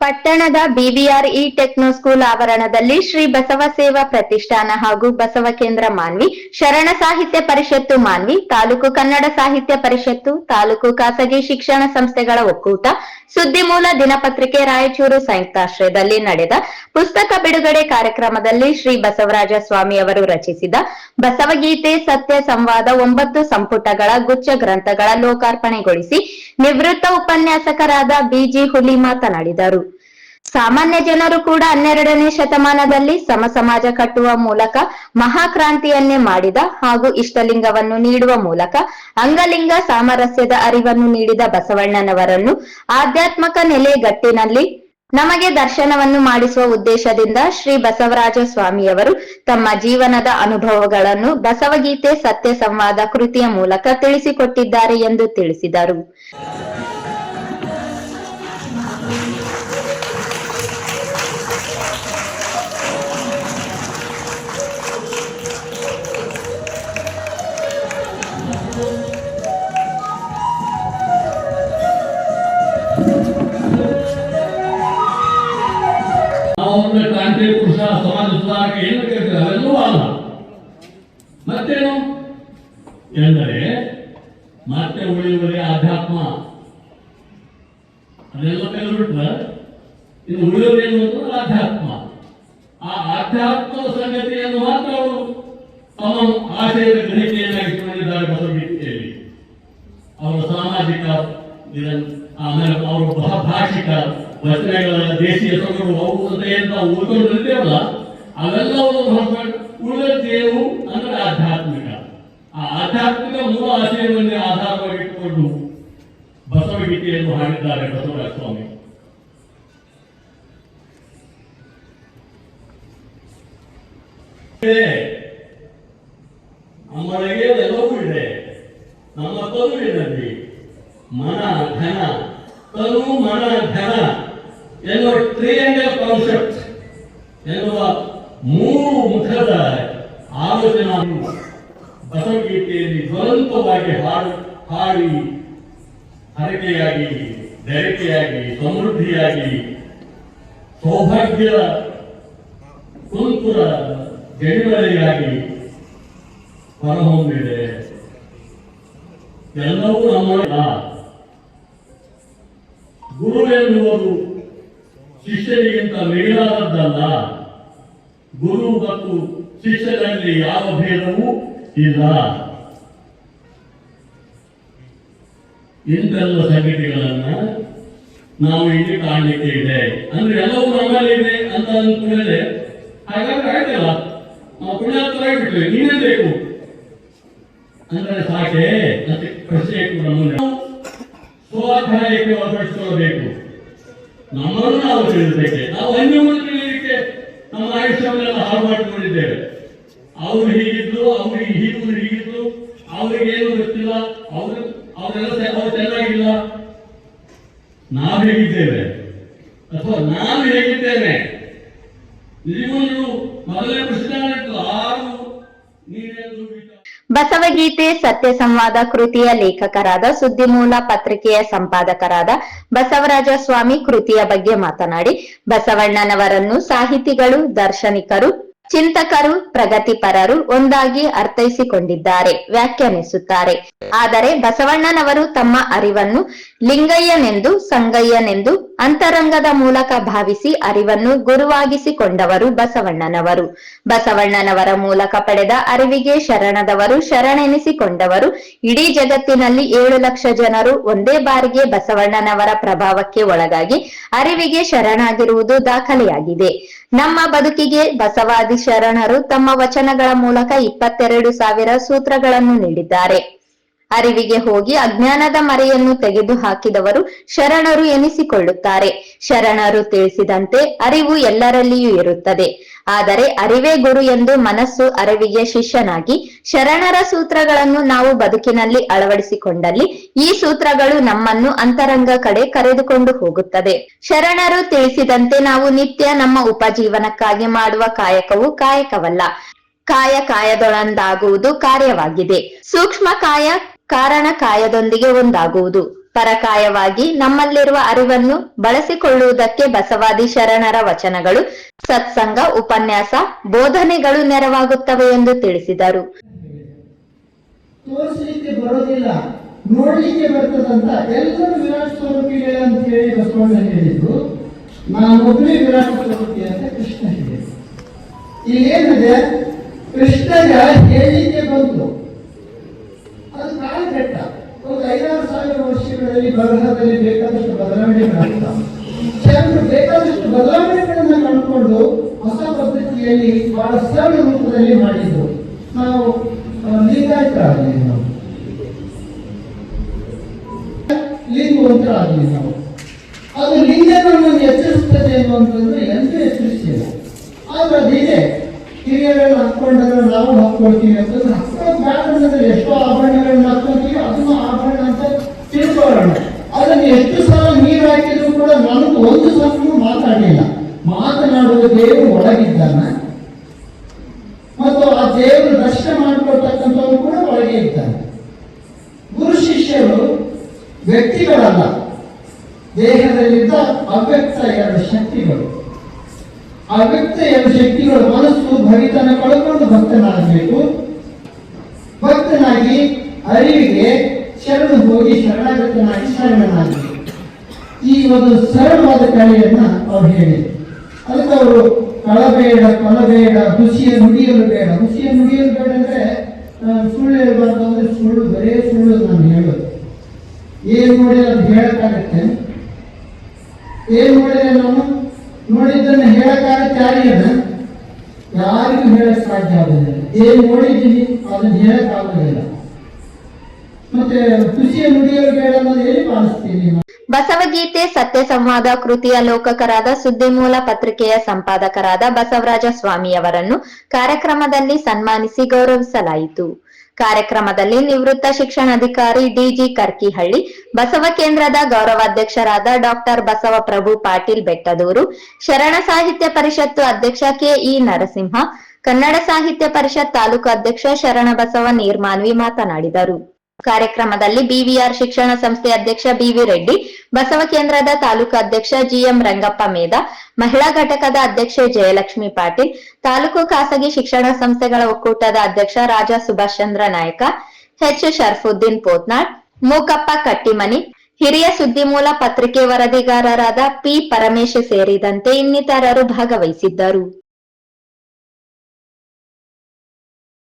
ಪಟ್ಟಣದ BVR E techno school ಆವರಣದಲ್ಲಿ ಶ್ರೀ ಬಸವ ಸೇವಾ ಪ್ರತಿಷ್ಠಾನ ಹಾಗೂ ಬಸವ ಕೇಂದ್ರ ಮಾನ್ವಿ, ಶರಣ ಸಾಹಿತ್ಯ ಪರಿಷತ್ತು ಮಾನ್ವಿ, ತಾಲೂಕು ಕನ್ನಡ ಸಾಹಿತ್ಯ ಪರಿಷತ್ತು, ತಾಲೂಕು ಖಾಸಗಿ ಶಿಕ್ಷಣ ಸಂಸ್ಥೆಗಳ ಒಕ್ಕೂಟ ಸುದ್ದಿಮೂಲ ದಿನಪತ್ರಿಕೆ ರಾಯಚೂರು ಸಂಯುಕ್ತಾಶ್ರಯದಲ್ಲಿ ನಡೆದ ಪುಸ್ತಕ ಬಿಡುಗಡೆ ಕಾರ್ಯಕ್ರಮದಲ್ಲಿ ಶ್ರೀ ಬಸವರಾಜ ಸ್ವಾಮಿ ಅವರು ರಚಿಸಿದ ಬಸವಗೀತೆ ಸತ್ಯ ಸಂವಾದ ಒಂಬತ್ತು ಸಂಪುಟಗಳ ಗುಚ್ಛ ಗ್ರಂಥಗಳ ಲೋಕಾರ್ಪಣೆಗೊಳಿಸಿ ನಿವೃತ್ತ ಉಪನ್ಯಾಸಕರಾದ ಬಿಜಿ ಹುಲಿ ಮಾತನಾಡಿದರು. ಸಾಮಾನ್ಯ ಜನರು ಕೂಡ ಹನ್ನೆರಡನೇ ಶತಮಾನದಲ್ಲಿ ಸಮ ಸಮಾಜ ಕಟ್ಟುವ ಮೂಲಕ ಮಹಾಕ್ರಾಂತಿಯನ್ನೇ ಮಾಡಿದ ಹಾಗೂ ಇಷ್ಟಲಿಂಗವನ್ನು ನೀಡುವ ಮೂಲಕ ಅಂಗಲಿಂಗ ಸಾಮರಸ್ಯದ ಅರಿವನ್ನು ನೀಡಿದ ಬಸವಣ್ಣನವರನ್ನು ಆಧ್ಯಾತ್ಮಕ ನೆಲೆಗಟ್ಟಿನಲ್ಲಿ ನಮಗೆ ದರ್ಶನವನ್ನು ಮಾಡಿಸುವ ಉದ್ದೇಶದಿಂದ ಶ್ರೀ ಬಸವರಾಜ ಸ್ವಾಮಿಯವರು ತಮ್ಮ ಜೀವನದ ಅನುಭವಗಳನ್ನು ಬಸವಗೀತೆ ಸತ್ಯ ಸಂವಾದ ಕೃತಿಯ ಮೂಲಕ ತಿಳಿಸಿಕೊಟ್ಟಿದ್ದಾರೆ ಎಂದು ತಿಳಿಸಿದರು. ನಾವೊಮ್ಮೆ ಕ್ರಾಂತಿ ಪುರುಷ ಸಮಾಜ ಸುಧಾರಕ ಏನು ಕೇಳ್ತಾರೆ? ಅವೆಲ್ಲವೂ ಅಲ್ಲ. ಮತ್ತೇನು? ಎಂದರೆ ಮತ್ತೆ ಉಳಿಯುವರೆ ಆಧ್ಯಾತ್ಮ. ಅದೆಲ್ಲ ಕೈಲಿ ಇದು ಉಳಿಯೋದೇನು ಅಂತಂದ್ರೆ ಆಧ್ಯಾತ್ಮ. ಆ ಆಧ್ಯಾತ್ಮದ ಸಂಗತಿಯನ್ನು ಮಾತ್ರ ಅವರು ತಮ್ಮ ಆಶಯದ ಗ್ರಹಿಕೆಯನ್ನಾಗಿಟ್ಟುಕೊಂಡಿದ್ದಾರೆ ಭಗವದ್ಗೀತೆಯಲ್ಲಿ ಅವರ ಸಾಮಾಜಿಕ ಇದನ್ನು ಆಮೇಲೆ ಅವರು ಬಹ- ಭಾಷಿಕ ವಚನಗಳ ದೇಶೀಯ ಸೊಗಡು ಅವು ಅಂತ ಏನು ನಾವು ಉಳ್ಕೊಂಡಿರ್ತೇವಲ್ಲ ಅವೆಲ್ಲವನ್ನು ಹೊರತು ಉಳಿದೇವು ಅಂದ್ರೆ ಆಧ್ಯಾತ್ಮಿಕ. ಆ ಆಧ್ಯಾತ್ಮಿಕ ಮೂಲ ಆಶಯವನ್ನೇ ಆಧಾರವಾಗಿಟ್ಟುಕೊಂಡು ಬಸವಗೀತೆಯನ್ನು ಹಾಡಿದ್ದಾರೆ ಬಸವರಾಜ ಸ್ವಾಮಿ. ನಮ್ಮೊಳಗೆ ಎಲ್ಲವೂ ಇದೆ. ನಮ್ಮ ತನುವಿನಲ್ಲಿ ಮನ, ಧನ ತನು ಮನ ಧನ ಎನ್ನುವ ಟ್ರಿಯಾಂಗಲ್ ಕಾನ್ಸೆಪ್ಟ್ ಎನ್ನುವ ಮೂರು ಮುಖದ ಆಲೋಚನಾ ಭಗವದ್ಗೀತೆಯಲ್ಲಿ ಜ್ವಲಂತವಾಗಿ ಹಾಡು, ಹಾಡಿ, ಹರಕೆಯಾಗಿ ಬೆರಕೆಯಾಗಿ ಸಮೃದ್ಧಿಯಾಗಿ, ಸೌಭಾಗ್ಯ ಕುಂಕುರ ಜಡಿಮಲೆಯಾಗಿ ಹೊರಹೊಮ್ಮಿದೆ. ಎಲ್ಲವೂ ನಮ್ಮೊಳಗ ಗುರು ಎನ್ನುವುದು ಶಿಷ್ಯರಿಗಿಂತ ಮೇಲಾದದ್ದಲ್ಲ. ಗುರು ಮತ್ತು ಶಿಷ್ಯರಲ್ಲಿ ಯಾವ ಭೇದವೂ ಇಲ್ಲ. ಇಂತೆಲ್ಲ ಸಂಗತಿಗಳನ್ನ ನಾವು ಇಲ್ಲಿ ಕಾಣಲಿಕ್ಕೆ ಇದೆ ಅಂದ್ರೆ ಎಲ್ಲವೂ ನಮ್ಮಲ್ಲಿ ಇದೆ ಅಂತ ಅಂದ್ಮೇಲೆ ಹಾಗಾಗಿ ಆಯ್ತಲ್ಲ? ನಾವು ಪುಣ್ಯಾತ್ಮರಾಗ್ಬಿಟ್ವಿ ನೀನೇ ಬೇಕು? ಅಂದ್ರೆ ಸಾಕೆ? ಅಂತ ಪ್ರಶ್ನೆ ಕೂಡ ಮುಂದೆ ಸ್ವಾಧ್ಯಾಯಕ್ಕೆ ಅಳವಡಿಸಿಕೊಳ್ಳಬೇಕು ನಮ್ಮನ್ನು ನಾವು ತಿಳಿದಕ್ಕೆ ನಾವು ಅನ್ಯವನ್ನು ತಿಳಿಯಲಿಕ್ಕೆ ನಮ್ಮ ಆಯುಷ್ಯವನ್ನೆಲ್ಲ ಹಾಳು ಮಾಡಿಕೊಂಡಿದ್ದೇವೆ ಅವ್ರು ಹೀಗಿದ್ರು ಅವ್ರಿಗೆ ಹೀಗಿದ್ರು ಅವ್ರಿಗೆ ಏನು ಗೊತ್ತಿಲ್ಲ, ಅವರು, ಅವರೆಲ್ಲ ಅವ್ರು ಚೆನ್ನಾಗಿಲ್ಲ. ನಾವು ಹೇಗಿದ್ದೇವೆ? ಅಥವಾ ನಾವು ಹೇಗಿದ್ದೇವೆ ನಿಜವನ್ನು ಮೊದಲೇ ಪ್ರಶ್ನೆ ಆರು ಬಸವಗೀತೆ ಸತ್ಯ ಸಂವಾದ ಕೃತಿಯ ಲೇಖಕರಾದ ಸುದ್ದಿಮೂಲ ಪತ್ರಿಕೆಯ ಸಂಪಾದಕರಾದ ಬಸವರಾಜ ಸ್ವಾಮಿ ಕೃತಿಯ ಬಗ್ಗೆ ಮಾತನಾಡಿ, ಬಸವಣ್ಣನವರನ್ನು ಸಾಹಿತಿಗಳು, ದಾರ್ಶನಿಕರು, ಚಿಂತಕರು, ಪ್ರಗತಿಪರರು ಒಂದಾಗಿ ಅರ್ಥೈಸಿಕೊಂಡಿದ್ದಾರೆ, ವ್ಯಾಖ್ಯಾನಿಸುತ್ತಾರೆ. ಆದರೆ ಬಸವಣ್ಣನವರು ತಮ್ಮ ಅರಿವನ್ನು ಲಿಂಗಯ್ಯನೆಂದು, ಸಂಗಯ್ಯನೆಂದು ಅಂತರಂಗದ ಮೂಲಕ ಭಾವಿಸಿ ಅರಿವನ್ನು ಗುರುವಾಗಿಸಿಕೊಂಡವರು ಬಸವಣ್ಣನವರು. ಬಸವಣ್ಣನವರ ಮೂಲಕ ಪಡೆದ ಅರಿವಿಗೆ ಶರಣದವರು, ಶರಣೆನಿಸಿಕೊಂಡವರು, ಇಡೀ ಜಗತ್ತಿನಲ್ಲಿ ಏಳು ಲಕ್ಷ ಜನರು ಒಂದೇ ಬಾರಿಗೆ ಬಸವಣ್ಣನವರ ಪ್ರಭಾವಕ್ಕೆ ಒಳಗಾಗಿ ಅರಿವಿಗೆ ಶರಣಾಗಿರುವುದು ದಾಖಲೆಯಾಗಿದೆ. ನಮ್ಮ ಬದುಕಿಗೆ ಬಸವಾದಿ ಶರಣರು ತಮ್ಮ ವಚನಗಳ ಮೂಲಕ ಇಪ್ಪತ್ತೆರಡು ಸಾವಿರ ಸೂತ್ರಗಳನ್ನು ನೀಡಿದ್ದಾರೆ. ಅರಿವಿಗೆ ಹೋಗಿ ಅಜ್ಞಾನದ ಮರೆಯನ್ನು ತೆಗೆದು ಹಾಕಿದವರು ಶರಣರು ಎನಿಸಿಕೊಳ್ಳುತ್ತಾರೆ. ಶರಣರು ತಿಳಿಸಿದಂತೆ ಅರಿವು ಎಲ್ಲರಲ್ಲಿಯೂ ಇರುತ್ತದೆ. ಆದರೆ ಅರಿವೇ ಗುರು ಎಂದು ಮನಸ್ಸು ಅರಿವಿಗೆ ಶಿಷ್ಯನಾಗಿ ಶರಣರ ಸೂತ್ರಗಳನ್ನು ನಾವು ಬದುಕಿನಲ್ಲಿ ಅಳವಡಿಸಿಕೊಂಡಲ್ಲಿ ಈ ಸೂತ್ರಗಳು ನಮ್ಮನ್ನು ಅಂತರಂಗ ಕಡೆ ಕರೆದುಕೊಂಡು ಹೋಗುತ್ತದೆ. ಶರಣರು ತಿಳಿಸಿದಂತೆ ನಾವು ನಿತ್ಯ ನಮ್ಮ ಉಪಜೀವನಕ್ಕಾಗಿ ಮಾಡುವ ಕಾಯಕವು ಕಾಯಕವಲ್ಲ. ಕಾಯ ಕಾಯದೊಳಂದಾಗುವುದು ಕಾರ್ಯವಾಗಿದೆ. ಸೂಕ್ಷ್ಮ ಕಾಯ ಕಾರಣ ಕಾಯದೊಂದಿಗೆ ಒಂದಾಗುವುದು. ಪರಕಾಯವಾಗಿ ನಮ್ಮಲ್ಲಿರುವ ಅರಿವನ್ನು ಬಳಸಿಕೊಳ್ಳುವುದಕ್ಕೆ ಬಸವಾದಿ ಶರಣರ ವಚನಗಳು, ಸತ್ಸಂಗ, ಉಪನ್ಯಾಸ, ಬೋಧನೆಗಳು ನೆರವಾಗುತ್ತವೆ ಎಂದು ತಿಳಿಸಿದರು. ತೋರಿಸಲಿಕ್ಕೆ ಬರೋದಿಲ್ಲ. ನೋಡ್ಲಿಕ್ಕೆ ಬರ್ತದಂತ ಎಲ್ಲರೂ ವಿರಾಟ್ ಸ್ವರೂಪಿಗಳೇ ಅಂತ ಹೇಳಿ ಬಸವಣ್ಣ ಹೇಳಿದ್ರು. ನಾನೊಬ್ಬನೇ ವಿರಾಟ್ ಸ್ವರೂಪಿ ಅಂತ ಕೃಷ್ಣ ಹೇಳಿದ್ರು ಇಲ್ಲೇನಿದೆ ಕೃಷ್ಣಗ ಹೇಳಿಕೆ ಬಂತು. ಅದು ಕಾಲಘಟ್ಟ. ಒಂದು ಐದಾರು ಸಾವಿರ ವರ್ಷಗಳಲ್ಲಿ ಬರಹದಲ್ಲಿ ಬೇಕಾದಷ್ಟು ಬದಲಾವಣೆಗಳಾಗ್ತಾವ ಶರಣರು ಬೇಕಾದಷ್ಟು ಬದಲಾವಣೆಗಳನ್ನು ಕಂಡುಕೊಂಡು ಹೊಸ ಪದ್ಧತಿಯಲ್ಲಿ ಬಹಳ ಸರಳ ರೂಪದಲ್ಲಿ ಮಾಡಿದ್ರು ನಾವು ಲಿಂಗಾಯತರಾಗಲಿ ನಾವು. ಲಿಂಗವಂತರಾಗಲಿ ನಾವು. ಅದು ಲಿಂಗವನ್ನು ಎಚ್ಚರಿಸುತ್ತದೆ ಅನ್ನುವಂಥದ್ದು ಎಂದೂ ಎಚ್ಚರಿಸಿಲ್ಲ. ಆದ್ರೆ ಅದಿದೆ ಹಿರಿಯರನ್ನು ಹಾಕೊಂಡ್ರೆ ನಾವು ಹಾಕೊಳ್ತೀವಿ ಅಂತಂದ್ರೆ ಹಾಕೊಳ್ಳೋ ಬ್ಯಾಟರ್ನಲ್ಲಿ ಎಷ್ಟೋ ವ್ಯಕ್ತಿಗಳಲ್ಲ. ದೇಹದಲ್ಲಿದ್ದ ಅವ್ಯಕ್ತ ಎರಡು ಶಕ್ತಿಗಳು. ಅವ್ಯಕ್ತ ಎರಡು ಶಕ್ತಿಗಳು ಮನಸ್ಸು ಭವಿತನ ಕಳ್ಕೊಂಡು ಭಕ್ತನಾಗಬೇಕು. ಭಕ್ತನಾಗಿ ಅರಿವಿಗೆ ಶರಣು ಹೋಗಿ ಶರಣಾಗತನಾಗಿ ಶರಣನಾಗಬೇಕು. ಈ ಒಂದು ಸರಳವಾದ ಕಲೆಯನ್ನ ಅವ್ರು ಹೇಳಿದರು. ಅದಕ್ಕೆ ಅವರು ಕಳಬೇಡ, ಕೊಲಬೇಡ ಹುಸಿಯ ನುಡಿಯಲು ಬೇಡ. ಹುಸಿಯ ನುಡಿಯಲು ಬೇಡ ಅಂದ್ರೆ ಸುಳ್ಳು ಹೇಳ್ಬಾರ್ದು ಅಂದ್ರೆ ಸುಳ್ಳು, ಬರೇ ಸುಳ್ಳು ನಾನು ಹೇಳೋದು. ಏನ್ ನೋಡಿ ಅಂತ ಹೇಳಕ್ಕಾಗತ್ತೆ? ಏನ್ ನೋಡಿ ನಾನು ನೋಡಿದ್ದನ್ನು ಹೇಳಕ್ಕಾಗತ್ತೆ ಯಾರಿಗೆ ಯಾರಿಗೂ ಹೇಳಕ್ ಸಾಧ್ಯ ಆಗೋದಿಲ್ಲ. ಏನ್ ನೋಡಿದ್ದೀನಿ ಅದನ್ನ ಹೇಳಕ್ ಆಗೋದಿಲ್ಲ. ಮತ್ತೆ ಖುಷಿಯ ನುಡಿಯಲು ಬೇಡ ಅನ್ನೋದು ಪಾಲಿಸ್ತೀನಿ ಬಸವಗೀತೆ ಸತ್ಯ ಸಂವಾದ, ಕೃತಿಯ ಲೋಕಕರಾದ ಸುದ್ದಿಮೂಲ ಪತ್ರಿಕೆಯ ಸಂಪಾದಕರಾದ ಬಸವರಾಜ ಸ್ವಾಮಿಯವರನ್ನು ಕಾರ್ಯಕ್ರಮದಲ್ಲಿ ಸನ್ಮಾನಿಸಿ ಗೌರವಿಸಲಾಯಿತು. ಕಾರ್ಯಕ್ರಮದಲ್ಲಿ ನಿವೃತ್ತ ಶಿಕ್ಷಣಾಧಿಕಾರಿ ಡಿಜಿ ಕರ್ಕಿಹಳ್ಳಿ, ಬಸವ ಕೇಂದ್ರದ ಗೌರವಾಧ್ಯಕ್ಷರಾದ ಡಾಕ್ಟರ್ ಬಸವ ಪ್ರಭು ಪಾಟೀಲ್ ಬೆಟ್ಟದೂರು, ಶರಣ ಸಾಹಿತ್ಯ ಪರಿಷತ್ತು ಅಧ್ಯಕ್ಷ ಕೆಇ ನರಸಿಂಹ, ಕನ್ನಡ ಸಾಹಿತ್ಯ ಪರಿಷತ್ ತಾಲೂಕು ಅಧ್ಯಕ್ಷ ಶರಣಬಸವ ನೀರ್ಮಾನ್ವಿ ಮಾತನಾಡಿದರು. ಕಾರ್ಯಕ್ರಮದಲ್ಲಿ ಬಿವಿಆರ್ ಶಿಕ್ಷಣ ಸಂಸ್ಥೆ ಅಧ್ಯಕ್ಷ ಬಿವಿ ರೆಡ್ಡಿ, ಬಸವ ಕೇಂದ್ರದ ತಾಲೂಕು ಅಧ್ಯಕ್ಷ ಜಿಎಂ ರಂಗಪ್ಪ ಮೇಧ ಮಹಿಳಾ ಘಟಕದ ಅಧ್ಯಕ್ಷೆ ಜಯಲಕ್ಷ್ಮಿ ಪಾಟೀಲ್, ತಾಲೂಕು ಖಾಸಗಿ ಶಿಕ್ಷಣ ಸಂಸ್ಥೆಗಳ ಒಕ್ಕೂಟದ ಅಧ್ಯಕ್ಷ ರಾಜಾ ಸುಭಾಷ್ ಚಂದ್ರ ನಾಯಕ, ಎಚ್ ಶರ್ಫುದ್ದೀನ್ ಪೋತ್ನಾಳ್, ಮೂಕಪ್ಪ ಕಟ್ಟಿಮನಿ, ಹಿರಿಯ ಸುದ್ದಿಮೂಲ ಪತ್ರಿಕೆ ವರದಿಗಾರರಾದ ಪಿ ಪರಮೇಶ್ ಸೇರಿದಂತೆ ಇನ್ನಿತರರು ಭಾಗವಹಿಸಿದ್ದರು.